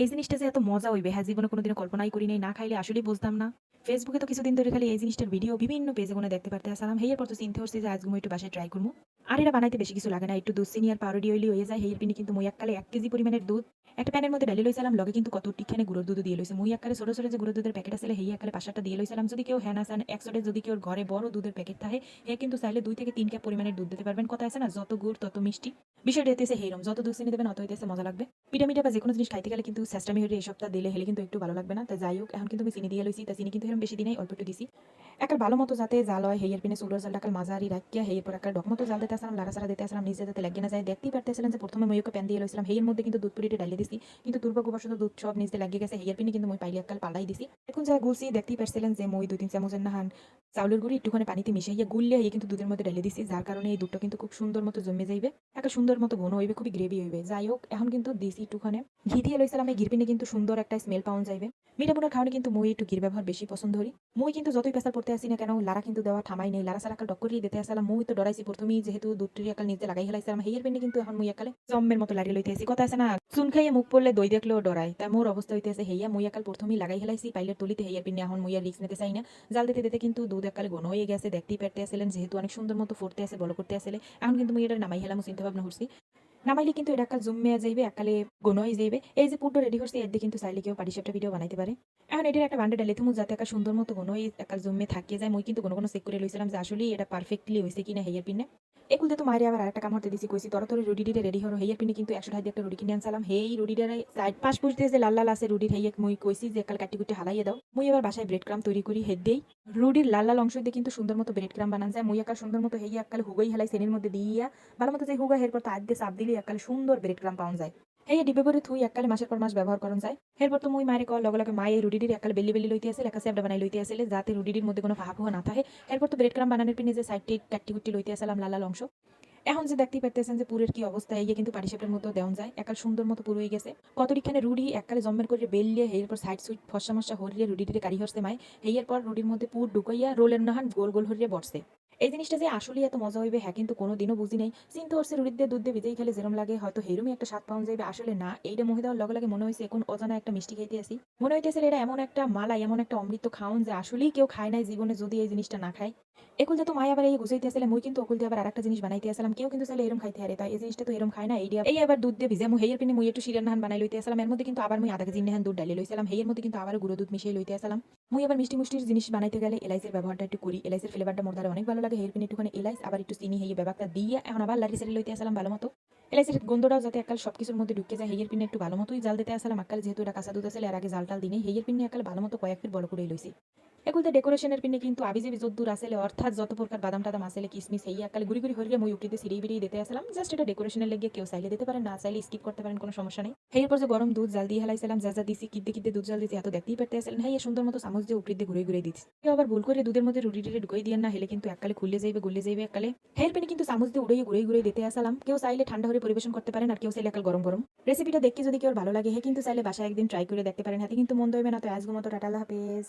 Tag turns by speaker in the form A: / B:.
A: এই জিনিসটা যে এত মজা হইবে হ্যাঁ জীবনে কোনোদিনও কল্পনাই করি নাই, না খাইলে আসলেই বুঝতাম না। ফেসবুকে তো কিছুদিন ধরে খালি এই জিনিসটার ভিডিও বিভিন্ন পেজে কোনো দেখতে পারতে। আসলাম হেয়ার পর তো চিন্তা হচ্ছে যে আজকে একটু বাসায় ট্রাই করব। আর এটা বানাইতে বেশি কিছু লাগে না। একটু দুধ, চিনি আর অয়েলি হয়ে যায়। হেয়ের পিনে কিন্তু মই এককালে এক কেজি পরিমাণের দুধ, একটা প্যানের মধ্যে ডালি লইছিলাম, লগে কিন্তু কত টিখানে গুঁড়োর দুধ দিয়ে লইছে। মই এককালে ছোট ছোট যে গুঁড়ো দুধের প্যাকেট আছে হেই এককালে পাঁচটা দিয়ে লইছিলাম। যদি কেউ হ্যান আসান একশোটে যদি কেউ ঘরে বড় দুধের প্যাকেট থাকে হে কিন্তু চাইলে দুই থেকে তিন কাপ পরিমাণের দুধ দিতে পারবেন। কথা আছে না, যত গুড় তত মিষ্টি। বিষয়টা হইতেছে হেরম যত দুধ, চিনি দেবেন, অত হইতেছে মজা লাগবে। পিঠা মিঠা বা যে কোনো জিনিস খাইতে গেলে কিন্তু স্যাস্টামি হয়ে এই সপ্তাহ দিলে হেলে কিন্তু একটু ভালো লাগবে না। তাই যাই হোক, এখন কিন্তু আমি চিনি দিয়ে লইছি তাই চিনি কিন্তু এরকম বেশি দিনেই অল্প একটু দিছি। একাল ভালো মতো যাতে জাল হয় হেয়ের পিনে সুলোর জাল টাকাল মাঝারি রাখিয়া হেয়ের পর একটা ডকমতো জাল দিতে আসলাম লাগাছাড়া দিতে আসলাম নিজে যাতে লাগিয়ে না যায় দেখতেই পারতেছিলেন যে প্রথমে ময়ূকে প্যান দিয়ে লইছিলাম হেয়ের মধ্যে কিন্তু দুধ পুরিটি ডালিয়ে দিছি, কিন্তু দুর্ভাগ্যবশত দুধ সব নিজে লাগিয়ে গেছে হেয়ের পিনে কিন্তু মই পাইলে একাল পালাই দিছি। এখন যা গুলছি দেখতেই পারছিলেন যে মই দুই তিন চামচের নাহান চাউলের গুঁড়ি একটুখানি পানিতে মিশাইয়া গুললে হয়ে কিন্তু দুধের মধ্যে ঢেলে দিছি, যার কারণে এই দুধটা কিন্তু খুব সুন্দর মতো জমে যাইবে। একটা সুন্দর মতো ঘন হইবে, খুবই গ্রেভি হইবে। যাই হোক, এখন কিন্তু দিছি একটুখানে। ঘি দিয়ে লইছিলাম এই ঘিরপিনে কিন্তু সুন্দর একটা স্মেল পাওয়া যাইবে। মিঠা বোনার খাওয়ানে কিন্তু মই একটু ঘির ব্যবহার বেশি পছন্দ করি। মই কিন্তু যতই পেশার পড়তে আসি না কেন লারা কিন্তু দেওয়া ঠামাই নেই। লারা সারা কাল ডক দিতে আসলাম মই তো ডরাইছি প্রথমেই, যেহেতু দুধটি একাল নিজে লাগাই হেলাইছিলাম হেয়ের পিনে কিন্তু এখন মই একালে জম্মের মতো লাড়ি লইতে আসি। কথা আছে না, চুন খাইয়ে মুখ পড়লে দই দেখলেও ডরাই তা মোর অবস্থা হইতেছে, হেইয়া মই একাল প্রথমেই লাগাই হেলাইছি পাইলের তলিতে হেয়ার পিনে এখন মই আর রিক্স নিতে চাই না। জাল দিতে দিতে কিন্তু দুধ গণ হয়ে গেছে, দেখতেই পারতে আসলেন, যেহেতু অনেক সুন্দর মতো ফুটতে আসে, বলো করতে আসলে। এখন কিন্তু মুই এটা নামাই হেলাম, চিন্তা ভাবনা করছি। নামাইলে কিন্তু এটা কাল জুম মেয়া যাইবে একালে গণ হয়ে যাইবে। এই যে পুরো রেডি করছে, এর দিয়ে কিন্তু চাইলে কেউ পার্টি একটা ভিডিও বানাইতে পারে। এখন এটার একটা বান্ডে ডালে তুমি যাতে একটা সুন্দর মতো গণ হয়ে জুমে থাকিয়ে যায়, মুই কিন্তু কোনো কোনো চেক করে লইছিলাম যে আসলে এটা পারফেক্টলি হয়েছে কিনা হেয়ার পিনে। এগুলো তো মারি আবার কাম হতে দিছি, কইছি তর তোর রুডিটা রেডি হরো। হেয়ের পিনে কিন্তু একশো ঢাই একটা রুডি কিনে আনছিলাম হেই রুডিটারে সাইড পাশ দিয়ে যে লাল লাল আছে রুডির হেইয়া মই কইছি যে কাল কাটি কুটি হালাইয়ে দাও। মুই এবার বাসায় ব্রেড ক্রাম তৈরি করি, হেড দেই। রুডির লাল লাল অংশ দিয়ে কিন্তু সুন্দর মতো ব্রেড ক্রাম বানান যায়। মুই একাল সুন্দর মতো হেই একাল হুগই হেলাই, সেনের মধ্যে দিয়া, ভালো মতো যে হুগা এরপর তো দিয়ে চাপ দিলে একাল সুন্দর ব্রেড ক্রাম পাওয়া যায়। এই ডিবে করে থুই এককালে মাসের পর মাস ব্যবহার করন যায়। এরপর তো মুই মায়ের কল লগে মায়ে রুডিটির এককালে বেলি বেলি লইতে আসে লেখা সেবটা বানাই লইতে আসলে যাতে রুডিটির মধ্যে কোনো ফাঁকা না থাকে এরপর তো ব্রেড ক্রাম বানানোর পিনে যে সাইডটি কাটি কুটি লইতে আসলাম লাল লাল অংশ। এখন যে দেখতেই পারতেছেন যে পুরের কি অবস্থা, এই কিন্তু পাটিসাপের মতো দেওয়া যায় একাল সুন্দর মতো পুরো হয়ে গেছে। কতটিখানে রুডি এককালে জম্মের করে বেললিয়ে এরপর সাইড সুইট ফসা মশা হরিয়ে রুডিটিতে কারি হরছে মায়। হেয়ের পর রুডির মধ্যে পুর ঢুকাইয়া, রোলের নাহান গোল গোল হরিয়ে বসছে এই জিনিসটা যে আসলেই এত মজা হইবে হ্যাঁ কিন্তু কোনো দিনও বুঝি নাই। চিন্তা হচ্ছে রুটির দুধ দিয়ে ভিজেই খেলে, যেরম লাগে হয়তো হেরমই একটা স্বাদ পাওয়া যাবে আসলে না, এইটা মহি লগে লগে মনে হয়েছে এখন অজানা একটা মিষ্টি খাইতে আসি। মনে হইতেছে এটা এমন একটা মালাই, এমন একটা অমৃত খাওন যে আসলেই কেউ খায় নাই জীবনে যদি এই জিনিসটা না খায়। একুল তো মায় আবার এই গুছাইতে আসলে মুই কিন্তু অকুল দিয়ে আবার আরেকটা জিনিস বানাইতে আসলাম। কেউ কিন্তু চাইলে এরম খাইতে হারে, তাই এই জিনিসটা তো এরম খায় না এই দিয়া এই আবার দুধ দিয়ে ভিজে মুই হেয়ের পিনে মুই একটু শিরান নাহান বানাই লইতে আসলাম। এর মধ্যে কিন্তু আবার মুই আধা কেজি নেহান দুধ ডালি লইছিলাম। হেয়ের মধ্যে কিন্তু আবার গুঁড়ো দুধ মিশিয়ে লইতে আসলাম। মুই আবার মিষ্টি মিষ্টির জিনিস বানাইতে গেলে এলাইসের ব্যবহারটা একটু করি। এলাইসের ফ্লেভারটা মোর দ্বারা অনেক ভালো লাগে হেয়ের পিনে একটুখানি এলাইস আবার একটু চিনি হেয়ে ব্যাপারটা দিয়ে। এখন আবার লাড়ি সারি লইতে আসলাম ভালো মতো এলাইসের গন্ধটাও যাতে একাল সব কিছুর মধ্যে ঢুকে যায় হেয়ের পিনে একটু ভালো মতোই জাল দিতে আসলাম আকাল যেহেতু এটা কাঁচা দুধ আসলে এর আগে জাল টাল দিনে হেয়ের পিনে একাল ভালো মতো কয়েক ফিট বড় করে লইছি এগুলোতে ডেকোরেশনের পিনে কিন্তু আবি যাবি যদ্দূর আসলে, অর্থাৎ যত প্রকার বাদাম টাদাম আসলে কিসমিস এই একালে গুড়ি গুড়ি হরিয়ে মই উঠিতে সিঁড়ি বিড়িয়ে দিতে আসলাম। জাস্ট এটা ডেকোরেশনের লেগে কেউ চাইলে দিতে পারেন, না চাইলে স্কিপ করতে পারেন, কোনো সমস্যা নেই। এরপর যে গরম দুধ জাল দিয়ে হেলাইছিলাম, যা যা দিছি, কিদ্দে কিদ্দে দুধ জাল দিয়েছি এত দেখতেই পারতে আসলেন। হ্যাঁ সুন্দর মতো চামচ দিয়ে উপরি দিয়ে ঘুরে ঘুরে দিচ্ছি আবার ভুল করে দুধের মধ্যে রুটি টুটি ঢুকাই দিয়ে না, হেলে কিন্তু এককালে খুলে যাইবে, গুলে যাইবে এককালে। হের পিনে কিন্তু চামচ দিয়ে উড়ে ঘুরে ঘুরে দিতে আসলাম। কেউ চাইলে ঠান্ডা হয়ে পরিবেশন করতে পারেন, আর কেউ চাইলে একাল গরম গরম। রেসিপিটা দেখতে যদি কেউ ভালো লাগে হে কিন্তু চাইলে বাসায় একদিন ট্রাই করে দেখতে পারেন। হাতে কিন্তু মন্দ হইবে না, তো আজকে মতো টাটা, আল্লাহ হাফেজ।